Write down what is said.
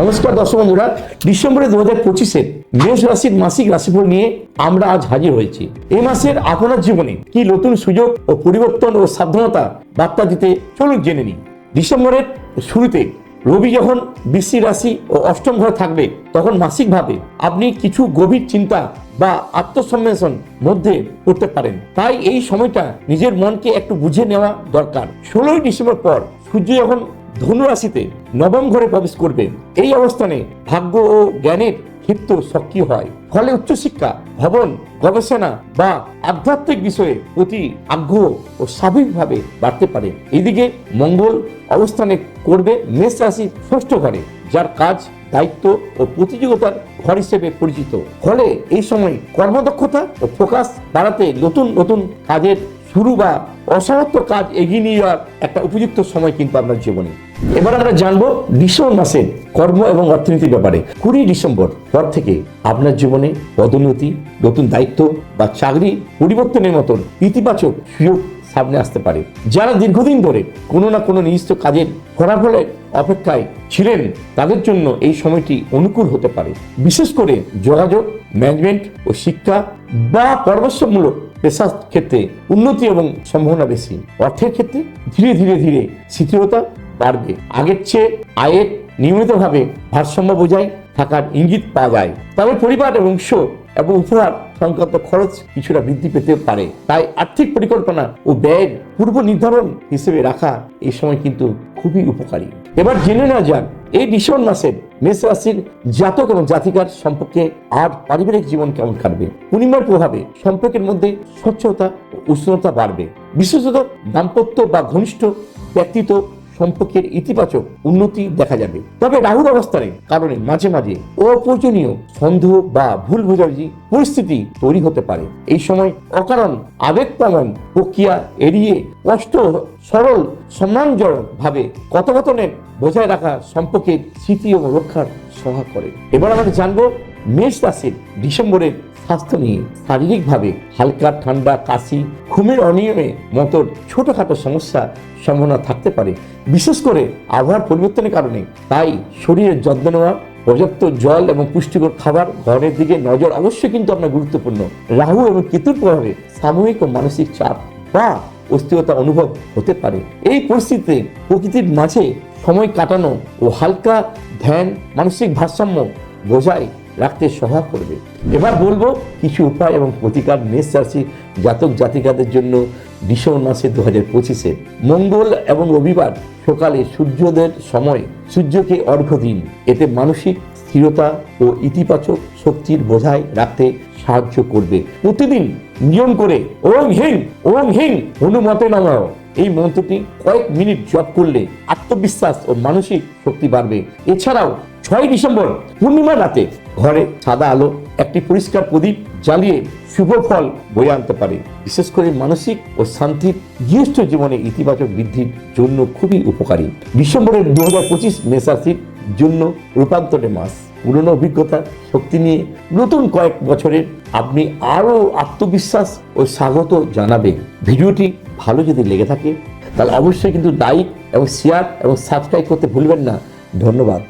নমস্কার দর্শক বন্ধুরা ডিসেম্বরে দু হাজার পঁচিশের মেষ রাশির মাসিক রাশিফল নিয়ে আমরা আজ হাজির হয়েছি। এই মাসের আপনার জীবনে কি নতুন সুযোগ ও পরিবর্তন ও সাবধানতা বার্তা দিতে চলুন জেনে নিন ডিসেম্বরের শুরুতে রবি যখন বৃষ্টি রাশি ও অষ্টম ঘরে থাকবে, তখন মাসিকভাবে আপনি কিছু গভীর চিন্তা বা আত্মসম্মেলন মধ্যে পড়তে পারেন। তাই এই সময়টা নিজের মনকে একটু বুঝে নেওয়া দরকার। ষোলোই ডিসেম্বর পর সূর্য যখন ধনু রাশিতে নবম ঘরে প্রবেশ করবে। এই অবস্থানে ভাগ্য ও জ্ঞানের ক্ষেত্র সক্রিয় হয়। ফলে উচ্চশিক্ষা, ভবন, গবেষণা বা আধ্যাত্মিক বিষয়ে প্রতি আগ্রহ ও স্বাভাবিকভাবে বাড়তে পারে। এদিকে মঙ্গল অবস্থানে করবে মেষ রাশি ষষ্ঠ ঘরে, যার কাজ, দায়িত্ব ও প্রতিযোগিতার ঘর হিসেবে পরিচিত। ফলে এই সময় কর্মদক্ষতা ও ফোকাস বাড়াতে নতুন নতুন কাজের শুরু বা অসমাপ্ত কাজ এগিয়ে নিয়ে যাওয়ার একটা উপযুক্ত সময় কিন্তু আপনার জীবনে। এবার আমরা জানব ডিসেম্বর মাসের কর্ম এবং অর্থনীতির ব্যাপারে। কুড়ি ডিসেম্বর পর থেকে আপনার জীবনে পদোন্নতি, নতুন দায়িত্ব বা চাকরি পরিবর্তনের মতন ইতিবাচক সুযোগ সামনে আসতে পারে। যারা দীর্ঘদিন ধরে কোনো না কোনো নির্দিষ্ট কাজের ফলাফলের অপেক্ষায় ছিলেন, তাদের জন্য এই সময়টি অনুকূল হতে পারে। বিশেষ করে যোগাযোগ, ম্যানেজমেন্ট ও শিক্ষা বা পরামর্শমূলক পেশার ক্ষেত্রে উন্নতি এবং সম্ভাবনা বেশি। অর্থের ক্ষেত্রে ধীরে ধীরে ধীরে স্থিতিরতা বাড়বে। আগের চেয়ে আয়ের নিয়মিতভাবে ভারসাম্য বোঝায় থাকার ইঙ্গিত পাওয়া যায়। তবে পরিবার এবং উৎস এবং উপহার সংক্রান্ত খরচ কিছুটা বৃদ্ধি পেতে পারে। তাই আর্থিক পরিকল্পনা ও ব্যয়ের পূর্ব নির্ধারণ হিসেবে রাখা এই সময় কিন্তু খুবই উপকারী। এবার জেনে নেওয়া যাক এই ডিসেম্বর মাসের মেষ রাশির জাতক এবং জাতিকার সম্পর্কে আর পারিবারিক জীবন কেমন কাটবে? পূর্ণিমার প্রভাবে সম্পর্কের মধ্যে স্বচ্ছতা ও উষ্ণতা বাড়বে। বিশেষত দাম্পত্য বা ঘনিষ্ঠ ব্যক্তিত্ব সম্পর্কের ইতিবাচক উন্নতি দেখা যাবে। তবে রাহুর অবস্থানে কারণে মাঝে মাঝে অপ্রয়োজনীয় সন্দেহ বা ভুল বোঝাবুঝি পরিস্থিতি তৈরি হতে পারে। এই সময় অকারণ আবেগ প্রমাণ প্রক্রিয়া এড়িয়ে কষ্ট সরল সম্মানজনক ভাবে কথোপকথনের বজায় রাখা সম্পর্কের স্মৃতি এবং রক্ষার সহায় করে। এবার আমরা জানব মেষ রাশির ডিসেম্বরের স্বাস্থ্য নিয়ে শারীরিকভাবে হালকা, ঠান্ডা, কাশি, ঘুমের অনিয়মে মতো ছোটোখাটো সমস্যা সম্ভাবনা থাকতে পারে। বিশেষ করে আবহাওয়ার পরিবর্তনের কারণে। তাই শরীরের যত্ন নেওয়া, পর্যাপ্ত জল এবং পুষ্টিকর খাবার ঘরের দিকে নজর অবশ্যই কিন্তু আপনার গুরুত্বপূর্ণ। রাহু এবং কেতুর প্রভাবে সাময়িক ও মানসিক চাপ বা অস্থিরতা অনুভব হতে পারে। এই পরিস্থিতিতে প্রকৃতির মাঝে সময় কাটানো ও হালকা ধ্যান, মানসিক ভারসাম্য বোঝায় রাখতে সহায় করবে। এবার বলব, কিছু উপায় এবং প্রতিকার মেষ রাশি জাতক জাতিকাদের জন্য ডিসেম্বর মাসে দু হাজার পঁচিশে। মঙ্গল এবং রবিবার সকালে সূর্যোদয়ের সময় সূর্যকে অর্ঘ্য দিন। এতে মানসিক স্থিরতা ও ইতিবাচক শক্তির বোঝায় রাখতে সাহায্য করবে। প্রতিদিন নিয়ম করে ওং হিং ওং হিং, হনুমতে নমঃ। এই মন্ত্রটি কয়েক মিনিট জপ করলে আত্মবিশ্বাস ও মানসিক শক্তি বাড়বে। এছাড়াও ছয় ডিসেম্বর পূর্ণিমার রাতে ঘরে সাদা আলো, একটি পরিষ্কার প্রদীপ জ্বালিয়ে শুভ ফল বয়ে আনতে পারে। বিশেষ করে মানসিক ও শান্তির গৃহস্থ জীবনে ইতিবাচক বৃদ্ধির জন্য খুবই উপকারী। ডিসেম্বরের দু হাজার পঁচিশ মেসাসির জন্য রূপান্তরের মাস। পুরনো অভিজ্ঞতা, শক্তি নিয়ে নতুন কয়েক বছরের আপনি আরও আত্মবিশ্বাস ও স্বাগত জানাবেন। ভিডিওটি ভালো যদি লেগে থাকে, তাহলে অবশ্যই কিন্তু লাইক এবং শেয়ার এবং সাবস্ক্রাইব করতে ভুলবেন না। ধন্যবাদ।